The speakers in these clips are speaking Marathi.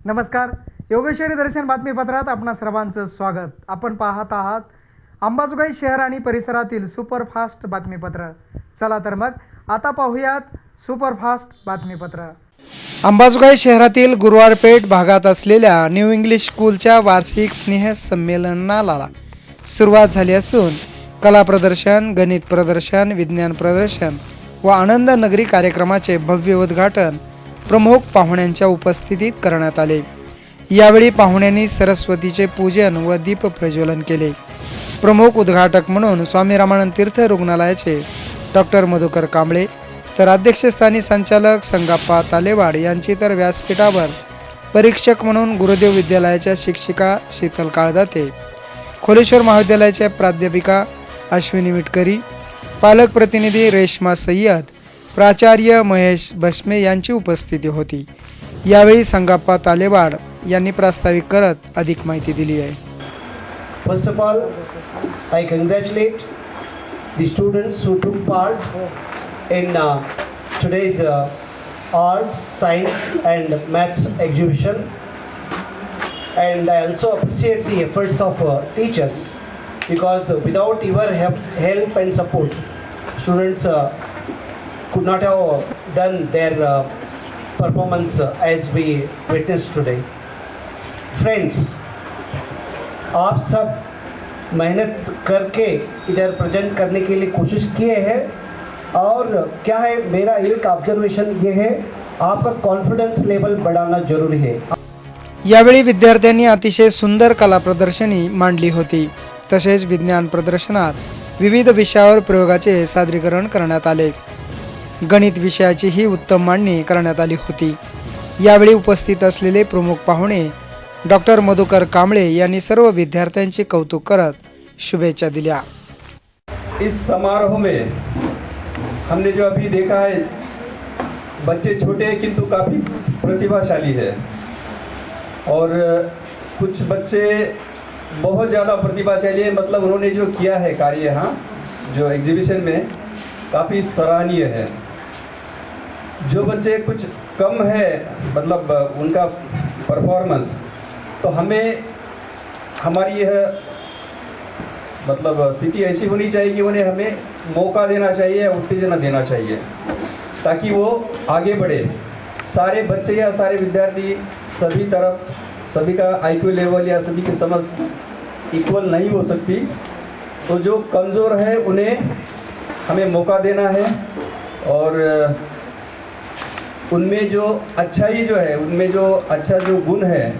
नमस्कार. योगेश्वरी दर्शन बातमीपत्रात आपणा सर्वांचं स्वागत. आपण पाहत आहात अंबाजोगाई शहर आणि परिसरातील सुपरफास्ट बातमीपत्र. चला तर मग आता पाहूयात सुपरफास्ट बातमीपत्र. अंबाजोगाई शहरातील गुरुवारपेठ भागात असलेल्या न्यू इंग्लिश स्कूलच्या वार्षिक स्नेह संमेलनाला सुरुवात झाली असून कला प्रदर्शन गणित प्रदर्शन विज्ञान प्रदर्शन व आनंद नगरी कार्यक्रमाचे भव्य उद्घाटन प्रमुख पाहुण्यांच्या उपस्थितीत करण्यात आले. यावेळी पाहुण्यांनी सरस्वतीचे पूजन व दीप प्रज्वलन केले. प्रमुख उद्घाटक म्हणून स्वामी रामानंद तीर्थ रुग्णालयाचे डॉक्टर मधुकर कांबळे तर अध्यक्षस्थानी संचालक संगाप्पा तालेवाड यांची तर व्यासपीठावर परीक्षक म्हणून गुरुदेव विद्यालयाच्या शिक्षिका शीतल काळदाते खोलेश्वर महाविद्यालयाच्या प्राध्यापिका अश्विनी मिटकरी पालक प्रतिनिधी रेश्मा सय्यद प्राचार्य महेश भस्मे यांची उपस्थिती होती. यावेळी संगाप्पा तालेवाड यांनी प्रास्ताविक करत अधिक माहिती दिली आहे. First of all I congratulate the students who took part in today's art science and maths exhibition and I also appreciate the efforts of teachers because without your help help and support students could not have done their uh, performance uh, as we witnessed today. Friends, आप सब मेहनत करके इधर प्रेजेंट करने के लिए कोशिश किए हैं और क्या है मेरा एक ऑब्जर्वेशन ये है आपका कॉन्फिडेंस लेवल बढ़ाना जरूरी है। यावेळी विद्यार्थ्यांनी अतिशय सुंदर कला प्रदर्शनी मांडली होती. तसेच विज्ञान प्रदर्शनात विविध विषयावर प्रयोगाचे सादरीकरण करण्यात आले. गणित विषयाची ही उत्तम मांडणी करण्यात आली होती. यावेळी उपस्थित असलेले प्रमुख पाहुणे डॉक्टर मधुकर कांबळे यांनी सर्व विद्यार्थ्यांचे कौतुक करत शुभेच्छा दिल्या. इस समारोह में हमने जो अभी देखा है बच्चे छोटे हैं किंतु काफ़ी प्रतिभाशाली है। और कुछ बच्चे बहुत ज़्यादा प्रतिभाशाली है मतलब उन्होंने जो किया है कार्य यहाँ जो एग्जीबिशन में काफ़ी सराहनीय है। जो बच्चे कुछ कम है मतलब उनका परफॉर्मेंस तो हमें, हमारी यह मतलब स्थिति ऐसी होनी चाहिए कि उन्हें हमें मौका देना चाहिए या उत्तेजना देना चाहिए, ताकि वो आगे बढ़े। सारे बच्चे या सारे विद्यार्थी सभी तरफ़, सभी का आईक्यू लेवल या सभी की समझ इक्वल नहीं हो सकती तो जो कमज़ोर है, उन्हें हमें मौका देना है, और उनमें जो अच्छाई जो है उनमें जो अच्छा जो गुण है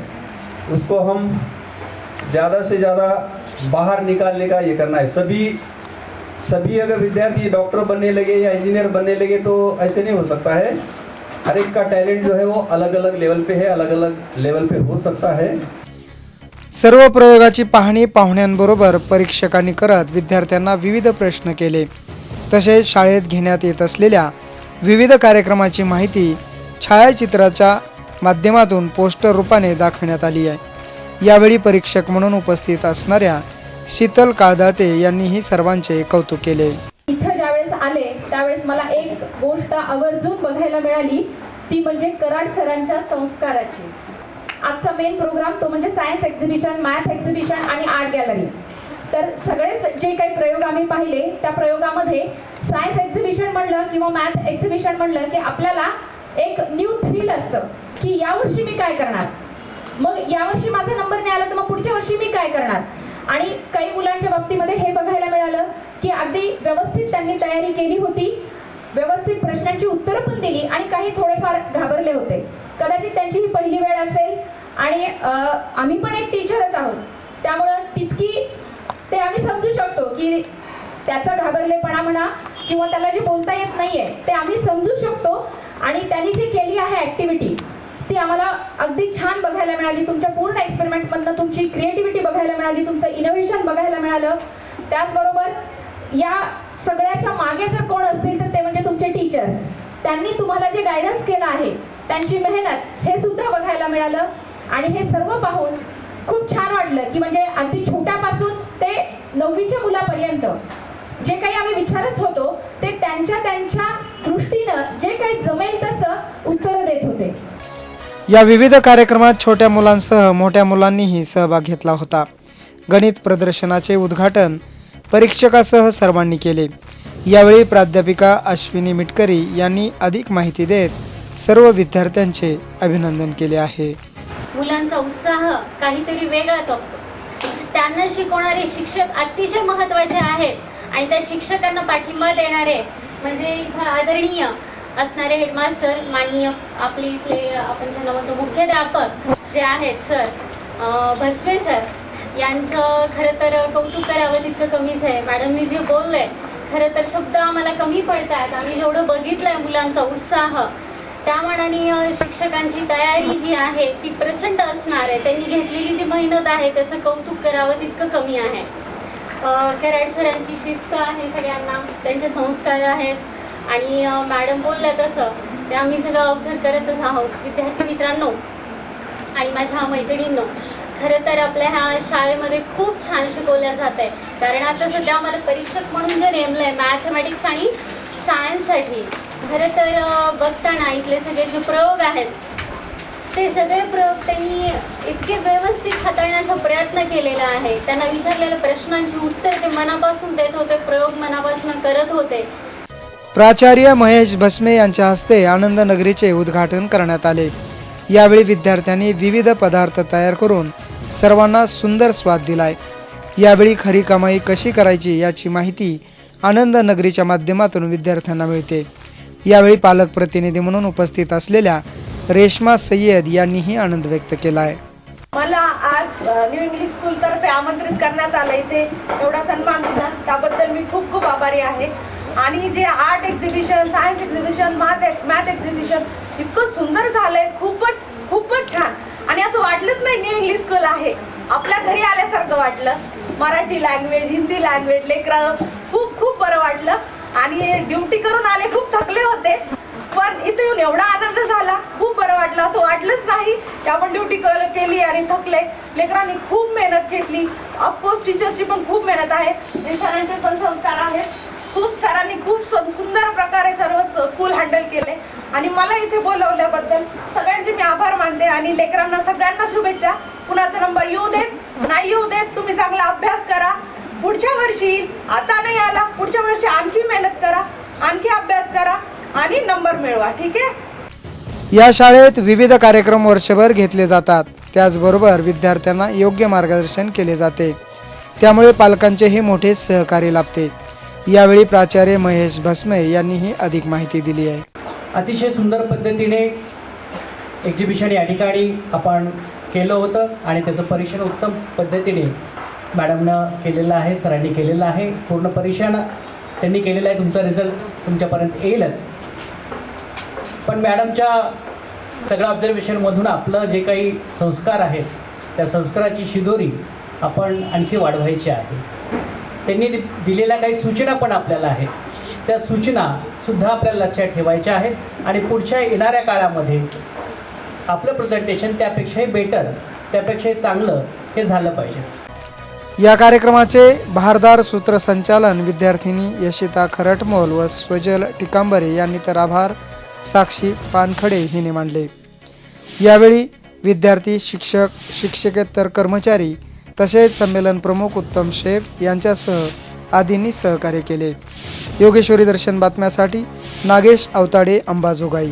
उसको हम ज़्यादा से ज़्यादा बाहर निकालने का ये करना है। सभी सभी अगर विद्यार्थी डॉक्टर बनने लगे या इंजीनियर बनने लगे तो ऐसे नहीं हो सकता है। हर एक का टैलेंट जो है वो अलग अलग लेवल पे है अलग अलग लेवल पे हो सकता है। सर्व प्रयोगाची पाहणी पाहुण्यांबरोबर परीक्षकांनी करत विद्यार्थ्यांना विविध प्रश्न केले. तसेच शाळेत घेण्यात येत असलेल्या विविध कार्यक्रमाची माहिती छायाचित्राच्या माध्यमातून पोस्टर रूपाने दाखवण्यात आली आहे. यावेळी परीक्षक म्हणून उपस्थित असणाऱ्या शीतल काळदाते यांनीही सर्वांचे कौतुक केले. इथं ज्यावेळेस आले त्यावेळेस मला एक गोष्ट आवर्जून बघायला मिळाली. ती म्हणजे कराड सरांच्या संस्काराची. आजचा मेन प्रोग्राम तो म्हणजे सायन्स एक्झिबिशन मॅथ एक्झिबिशन आणि आर्ट गॅलरी तर सगळेच जे काही प्रयोग आम्ही पाहिले त्या प्रयोगामध्ये सायन्स एक्झिबिशन म्हणलं किंवा मॅथ एक्झिबिशन म्हणलं की आपल्याला एक न्यू थ्रिल असतं की यावर्षी मी काय करणार? मग यावर्षी माझा नंबर नाही आला तर मग पुढच्या वर्षी मी काय करणार? आणि काही मुलांच्या बाबतीमध्ये हे बघायला मिळालं की अगदी व्यवस्थित त्यांनी तयारी केली होती व्यवस्थित प्रश्नांची उत्तरं पण दिली आणि काही थोडेफार घाबरले होते. कदाचित त्यांची ही पहिली वेळ असेल आणि आम्ही पण एक टीचरच आहोत. त्यामुळं तितकी ते आम्ही समजू शकतो की त्याचा घाबरलेपणा म्हणा किंवा त्याला जे बोलता येत नाहीये ते आम्ही समजू शकतो. आणि त्यांनी जी केली आहे ऍक्टिव्हिटी ती आम्हाला अगदी छान बघायला मिळाली. तुमच्या पूर्ण एक्सपेरिमेंटमधनं तुमची क्रिएटिव्हिटी बघायला मिळाली तुमचं इनोव्हेशन बघायला मिळालं. त्याचबरोबर या सगळ्याच्या मागे जर कोण असतील तर ते म्हणजे तुमचे टीचर्स त्यांनी तुम्हाला जे गायडन्स केलं आहे त्यांची मेहनत हे सुद्धा बघायला मिळालं. आणि हे सर्व पाहून खूप छान वाटलं की म्हणजे अगदी छोट्यापासून ते नववीच्या मुलापर्यंत. जे काही आम्ही विचारत होतो ते त्यांच्या त्यांच्या दृष्टीनं जे काही जमेल तसं उत्तरं देत होते. या विविध कार्यक्रमात छोट्या मुलांसह मोठ्या मुलांनीही सहभाग घेतला होता. गणित प्रदर्शनाचे उद्घाटन परीक्षकासह सर्वांनी केले. यावेळी प्राध्यापिका अश्विनी मिटकरी यांनी अधिक माहिती देत सर्व विद्यार्थ्यांचे अभिनंदन केले आहे. मुलांचा उत्साह काहीतरी वेगळाच असतो. त्यांना शिकवणारे शिक्षक अतिशय महत्त्वाचे आहेत. आणि त्या शिक्षकांना पाठिंबा देणारे म्हणजे इथं आदरणीय असणारे हेडमास्टर माननीय आपले इथले आपण ज्यांना म्हणतो मुख्याध्यापक जे आहेत सर भसवे सर यांचं खरं तर कौतुक करावं तितकं कमीच आहे. मॅडमनी जे बोललंय खरं तर शब्द आम्हाला कमी पडतात. आम्ही जेवढं बघितलंय मुलांचा उत्साह त्या मानाने शिक्षकांची तयारी जी आहे ती प्रचंड असणार आहे. त्यांनी घेतलेली जी मेहनत आहे त्याचं कौतुक करावं तितकं कमी आहे. कराड सरांची शिस्त आहे सगळ्यांना त्यांचे संस्कार आहेत. आणि मॅडम बोलल्या तसं ते आम्ही सगळं ऑब्झर्व करतच आहोत विद्यार्थी मित्रांनो आणि माझ्या मैत्रिणींनो. खरं तर आपल्या ह्या शाळेमध्ये खूप छान शिकवल्या जात आहे कारण आता सध्या आम्हाला परीक्षक म्हणून जे नेमलं आहे मॅथमॅटिक्स आणि सायन्ससाठी खरं तर बघताना इथले सगळे जे प्रयोग आहेत ते सगळे प्रयोग त्यांनी इतके व्यवस्थित हाताळण्याचा प्रयत्न केलेला आहे. त्यांना विचारलेल्या प्रश्नांची उत्तर ते मनापासून देत होते प्रयोग मनापासून करत होते. प्राचार्य महेश भस्मे यांच्या हस्ते आनंद नगरीचे उद्घाटन करण्यात आले. यावेळी विद्यार्थ्यांनी विविध पदार्थ तयार करून सर्वांना सुंदर स्वाद दिलाय. यावेळी खरी कमाई कशी करायची याची माहिती आनंद नगरीच्या माध्यमातून विद्यार्थ्यांना मिळते. यावेळी पालक प्रतिनिधी म्हणून उपस्थित असलेल्या रेश्मा सय्यद यांनीही आनंद व्यक्त केला आहे मला आज न्यू इंग्लिश स्कूल तर्फे आमंत्रित करण्यात आलं. इथे एवढा सन्मान दिला. त्याबद्दल मी खूप खूप आभारी आहे. आणि जे art exhibition science exhibition math math exhibition इतकं सुंदर झालंय. खूपच खूपच छान. आणि असं वाटलंच नाही न्यू इंग्लिश स्कूल आहे. आपल्या घरी आल्यासारखं वाटलं. मराठी लँग्वेज हिंदी लँग्वेज लेकरं खूप खूप बरं वाटलं. आणि ड्युटी करून आले खूप थकले होते. पण इथे येऊन एवढा आनंद झाला. खूप बरं वाटलं. असं वाटलंच नाही की आपण ड्युटी केली आणि थकले. लेकरांनी खूप मेहनत घेतली. ऑफकोर्स टीचरची पण खूप मेहनत आहे. आणि सरांचे पण संस्कार आहेत. खूप सरांनी खूप सुंदर प्रकारे सर्व स्कूल हँडल केले. आणि मला इथे बोलवल्याबद्दल सगळ्यांचे मी आभार मानते आणि लेकरांना सगळ्यांना शुभेच्छा. कुणाचा नंबर येऊ देत नाही येऊ देत तुम्ही चांगला अभ्यास करा. पुढच्या वर्षी आता नाही आला. पुढच्या वर्षी आणखी मेहनत करा आणखी अभ्यास करा आणि नंबर मिळवा ठीक आहे? या शाळेत विविध कार्यक्रम वर्षभर घेतले जातात. त्याचबरोबर विद्यार्थ्यांना योग्य मार्गदर्शन केले जाते. त्यामुळे पालकांचेही मोठे सहकार्य लाभते. यावेळी प्राचार्य महेश भस्मे यांनीही अधिक माहिती दिली आहे. अतिशय सुंदर पद्धतीने एक्झिबिशन या ठिकाणी आपण केलं होतं आणि त्याचं परीक्षण उत्तम पद्धतीने मॅडमनं केलेलं आहे सरांनी केलेलं आहे. पूर्ण परीक्षण त्यांनी केलेलं आहे. तुमचा रिझल्ट तुमच्यापर्यंत येईलच. पण मॅडमच्या सगळ्या ऑब्झर्वेशनमधून आपलं जे काही संस्कार आहेत त्या संस्काराची शिदोरी आपण आणखी वाढवायची आहे. त्यांनी दिलेल्या काही सूचना पण आपल्याला आहेत. त्या सूचना सुद्धा आपल्याला लक्षात ठेवायच्या आहेत आणि पुढच्या येणाऱ्या काळामध्ये आपलं प्रेझेंटेशन त्यापेक्षाही बेटर त्यापेक्षाही चांगलं हे झालं पाहिजे. या कार्यक्रमाचे भारदार सूत्रसंचालन विद्यार्थिनी यशिता खरटमोल व स्वजल टिकांबरे यांनी तर आभार. साक्षी पानखडे हिने मांडले. यावेळी विद्यार्थी शिक्षक शिक्षकेतर कर्मचारी तसेच संमेलन प्रमुख उत्तम शेफ यांच्यासह आदींनी सहकार्य केले. योगेश्वरी दर्शन बातम्यासाठी नागेश अवताडे अंबाजोगाई.